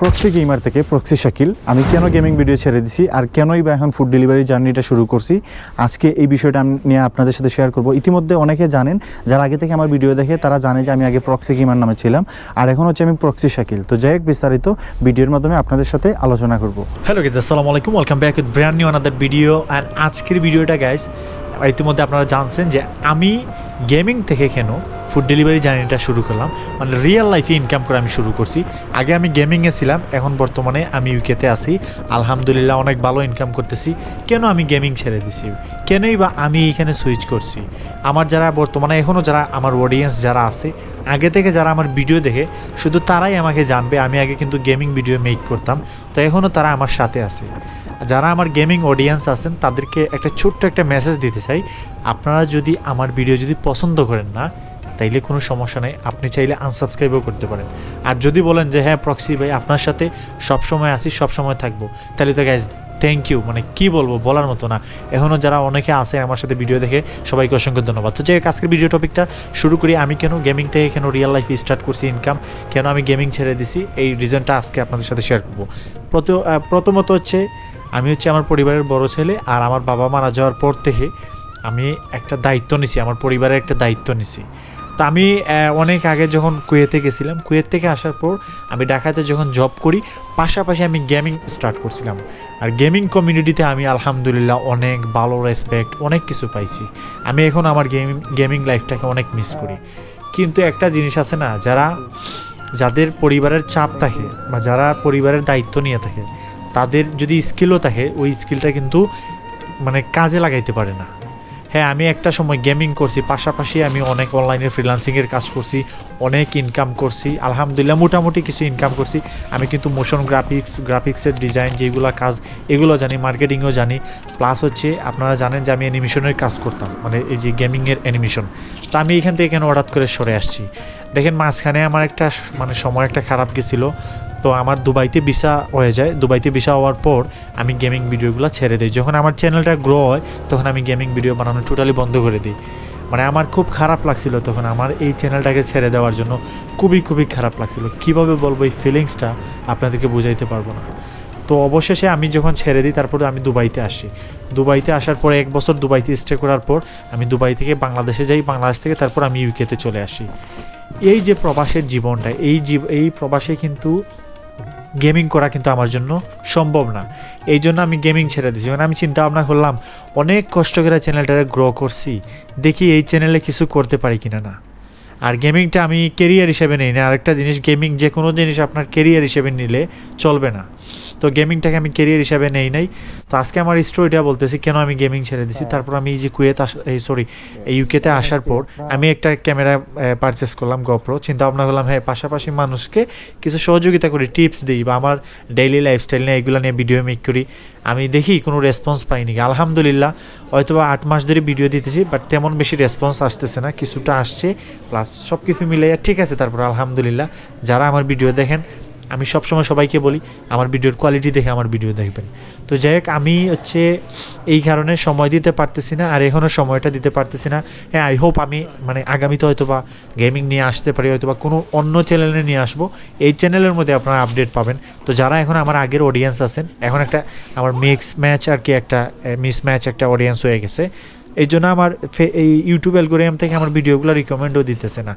Proxy gamer থেকে proxy Shakil আমি কেন গেমিং ভিডিও ছেড়ে দিছি আর কেনই বা এখন ফুড ডেলিভারি জার্নিটা শুরু করছি? আজকে এই বিষয়টা আমি নিয়ে আপনাদের সাথে শেয়ার করব। ইতিমধ্যে অনেকে জানেন, যারা আগে থেকে আমার ভিডিও দেখে, তারা জানে যে আমি আগে প্রক্সি গেমার নামে ছিলাম আর এখন হচ্ছে আমি প্রক্সি শাকিল তো যাই হোক, বিস্তারিত ভিডিওর মাধ্যমে আপনাদের সাথে আলোচনা করব। হ্যালো গেজ আসসালামু আলাইকুম। Welcome back with brand new another video আর আজকের ভিডিওটা গাইজ ইতিমধ্যে আপনারা জানছেন যে আমি গেমিং থেকে কেন ফুড ডেলিভারি জার্নিটা শুরু করলাম। মানে রিয়েল লাইফে ইনকাম করে আমি শুরু করছি। আগে আমি গেমিংয়ে ছিলাম, এখন বর্তমানে আমি ইউকেতে আছি। আলহামদুলিল্লাহ অনেক ভালো ইনকাম করতেছি। কেন আমি গেমিং ছেড়ে দিছি? কেনই বা আমি এখানে সুইচ করছি? আমার যারা বর্তমানে এখনও যারা আমার অডিয়েন্স যারা আছে, আগে থেকে যারা আমার ভিডিও দেখে, শুধু তারাই আমাকে জানবে। আমি আগে কিন্তু গেমিং ভিডিও মেক করতাম। তো এখনও তারা আমার সাথে আছে। যারা আমার গেমিং অডিয়েন্স আছেন, তাদেরকে একটা ছোট্ট একটা মেসেজ দিতে চাই। আপনারা যদি আমার ভিডিও যদি পছন্দ করেন না তাইলে কোনো সমস্যা নেই। আপনি চাইলে আনসাবস্ক্রাইবও করতে পারেন। আর যদি বলেন যে হ্যাঁ প্রক্সি ভাই, আপনার সাথে সবসময় আসি সবসময় থাকব তাহলে তো গ্যাস থ্যাংক ইউ মানে কি বলব, বলার মতো না। এখনও যারা অনেকে আছে আমার সাথে ভিডিও দেখে, সবাইকে অসংখ্য ধন্যবাদ। তো যে আজকের ভিডিও টপিকটা শুরু করি। আমি কেন গেমিং থেকে কেন রিয়েল লাইফে স্টার্ট করছি ইনকাম কেন আমি গেমিং ছেড়ে দিছি? এই রিজনটা আজকে আপনাদের সাথে শেয়ার করব। প্রথ- প্রথমত হচ্ছে, আমি হচ্ছে আমার পরিবারের বড় ছেলে আর আমার বাবা মারা যাওয়ার পর থেকে আমি একটা দায়িত্ব নিছি। আমার পরিবারের একটা দায়িত্ব নিছি। তো আমি অনেক আগে যখন কুয়েতে গেছিলাম, কুয়েত থেকে আসার পর আমি ঢাকাতে যখন জব করি, পাশাপাশি আমি গেমিং স্টার্ট করছিলাম। আর গেমিং কমিউনিটিতে আমি আলহামদুলিল্লাহ অনেক ভালো রেসপেক্ট অনেক কিছু পাইছি। আমি এখন আমার গেমিং গেমিং লাইফটাকে অনেক মিস করি। কিন্তু একটা জিনিস আছে না, যারা, যাদের পরিবারের চাপ থাকে বা যারা পরিবারের দায়িত্ব নিয়ে থাকে, তাদের যদি স্কিলও থাকে, ওই স্কিলটা কিন্তু মানে কাজে লাগাইতে পারে না। হ্যাঁ আমি একটা সময় গেমিং করছি, পাশাপাশি আমি অনেক অনলাইনে ফ্রিলান্সিংয়ের কাজ করছি, অনেক ইনকাম করছি, আলহামদুলিল্লাহ মোটামুটি কিছু ইনকাম করছি। আমি কিন্তু মোশন গ্রাফিক্স গ্রাফিক্সের ডিজাইন যেগুলো কাজ, এগুলো জানি মার্কেটিংও জানি। প্লাস হচ্ছে, আপনারা জানেন যে আমি অ্যানিমেশনের কাজ করতাম মানে এই যে গেমিংয়ের অ্যানিমেশন তো আমি এখান থেকে এখানে হঠাৎ করে সরে আসছি। দেখেন, মাঝখানে আমার একটা মানে সময় একটা খারাপ গেছিল। তো আমার দুবাইতে ভিসা হয়ে যায়। দুবাইতে ভিসা হওয়ার পর আমি গেমিং ভিডিওগুলো ছেড়ে দিই। যখন আমার চ্যানেলটা গ্রো হয়, তখন আমি গেমিং ভিডিও বানানো টোটালি বন্ধ করে দিই। মানে আমার খুব খারাপ লাগছিল তখন আমার এই চ্যানেলটাকে ছেড়ে দেওয়ার জন্য। খুবই খুবই খারাপ লাগছিল। কীভাবে বলব এই ফিলিংসটা আপনাদেরকে বুঝাইতে পারব না। তো অবশেষে আমি যখন ছেড়ে দিই, তারপরে আমি দুবাইতে আসি। দুবাইতে আসার পরে, এক বছর দুবাইতে স্টে করার পর, আমি দুবাই থেকে বাংলাদেশে যাই। বাংলাদেশ থেকে তারপর আমি ইউকেতে চলে আসি। এই যে প্রবাসের জীবনটা, এই জীব, এই প্রবাসে কিন্তু গেমিং করা কিন্তু আমার জন্য সম্ভব না। এই জন্য আমি গেমিং ছেড়ে দিয়েছি। মানে আমি চিন্তা ভাবনা করলাম, অনেক কষ্ট করে চ্যানেলটাকে গ্রো করছি, দেখি এই চ্যানেলে কিছু করতে পারি কিনা না। আর গেমিংটা আমি কেরিয়ার হিসেবে নিই না। আরেকটা জিনিস, গেমিং যে কোনো জিনিস আপনার কেরিয়ার হিসেবে নিলে চলবে না। তো গেমিংটাকে আমি কেরিয়ার হিসাবে নেই নাই। তো আজকে আমার স্টোরিটা বলতেছি কেন আমি গেমিং ছেড়ে দিছি? তারপর আমি যে কুয়েত আস এই সরি এই ইউকেতে আসার পর আমি একটা ক্যামেরা পারচেস করলাম গপ্রো চিন্তা ভাবনা করলাম হ্যাঁ পাশাপাশি মানুষকে কিছু সহযোগিতা করি টিপস দিই বা আমার ডেইলি লাইফস্টাইল নিয়ে এগুলো নিয়ে ভিডিও মেক করি। আমি দেখি কোনো রেসপন্স পাইনি। আলহামদুলিল্লাহ হয়তো বা আট মাস ধরে ভিডিও দিতেছি বাট তেমন বেশি রেসপন্স আসতেছে না। কিছুটা আসছে প্লাস সব কিছু মিলে ঠিক আছে তারপর আলহামদুলিল্লাহ যারা আমার ভিডিও দেখেন আমি সবসময় সবাইকে বলি, আমার ভিডিওর কোয়ালিটি দেখে আমার ভিডিও দেখবেন। তো যাই হোক, আমি হচ্ছে এই কারণে সময় দিতে পারতেছি না আর এখনও সময়টা দিতে পারতেছি না। হ্যাঁ আই হোপ আমি মানে আগামীতে হয়তো বা গেমিং নিয়ে আসতে পারি হয়তো বা কোনো অন্য চ্যানেলে নিয়ে আসব। এই চ্যানেলের মধ্যে আপনারা আপডেট পাবেন। তো যারা এখন আমার আগের অডিয়েন্স আছেন, এখন একটা আমার মিক্স ম্যাচ আর কি একটা মিস ম্যাচ একটা অডিয়েন্স হয়ে গেছে। এই জন্য আমার এই ইউটিউব অ্যালগোরিয়াম থেকে আমার ভিডিওগুলো রিকমেন্ডও দিতেছে না।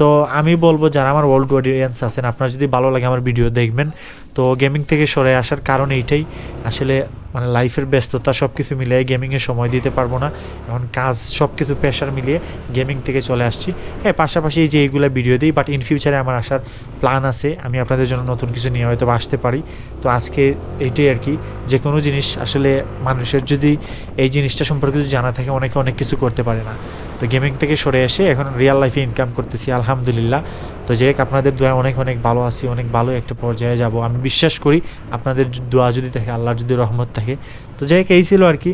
তো আমি বলব, যারা আমার ওয়ার্ল্ড অডিয়েন্স আছেন, আপনারা যদি ভালো লাগে আমার ভিডিও দেখবেন। তো গেমিং থেকে সরে আসার কারণ এইটাই। আসলে মানে লাইফের ব্যস্ততা সব কিছু মিলিয়ে গেমিংয়ে সময় দিতে পারব না। এখন কাজ সব কিছু প্রেশার মিলিয়ে গেমিং থেকে চলে আসছি। হ্যাঁ পাশাপাশি এই যে এইগুলো ভিডিও দিই বাট ইন ফিউচারে আমার আসার প্ল্যান আছে। আমি আপনাদের জন্য নতুন কিছু নিয়ে হয়তো আসতে পারি। তো আজকে এইটাই আর কি। যে কোনো জিনিস আসলে মানুষের যদি এই জিনিসটা সম্পর্কে যদি জানা থাকে, অনেকে অনেক কিছু করতে পারে না। তো গেমিং থেকে সরে এসে এখন রিয়েল লাইফে ইনকাম করতেছি, আলহামদুলিল্লাহ। তো যে আপনাদের দোয়া অনেক অনেক ভালো আছি, অনেক ভালো একটা পর্যায়ে যাব। আমি বিশ্বাস করি আপনাদের দোয়া যদি থাকে, আল্লাহর যদি রহমত থাকে। তো যাই এই ছিল আর কি।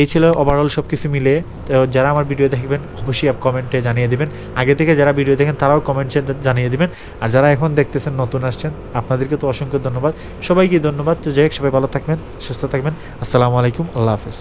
এই ছিল ওভারঅল সব কিছু মিলে তো যারা আমার ভিডিও দেখবেন, অবশ্যই আপ কমেন্টে জানিয়ে দিবেন। আগে থেকে যারা ভিডিও দেখেন, তারাও কমেন্টে জানিয়ে দিবেন। আর যারা এখন দেখতেছেন, নতুন আসছেন, আপনাদেরকে তো অসংখ্য ধন্যবাদ। সবাইকে ধন্যবাদ। তো যাই সবাই ভালো থাকবেন, সুস্থ থাকবেন। আসসালামু আলাইকুম, আল্লাহ হাফেজ।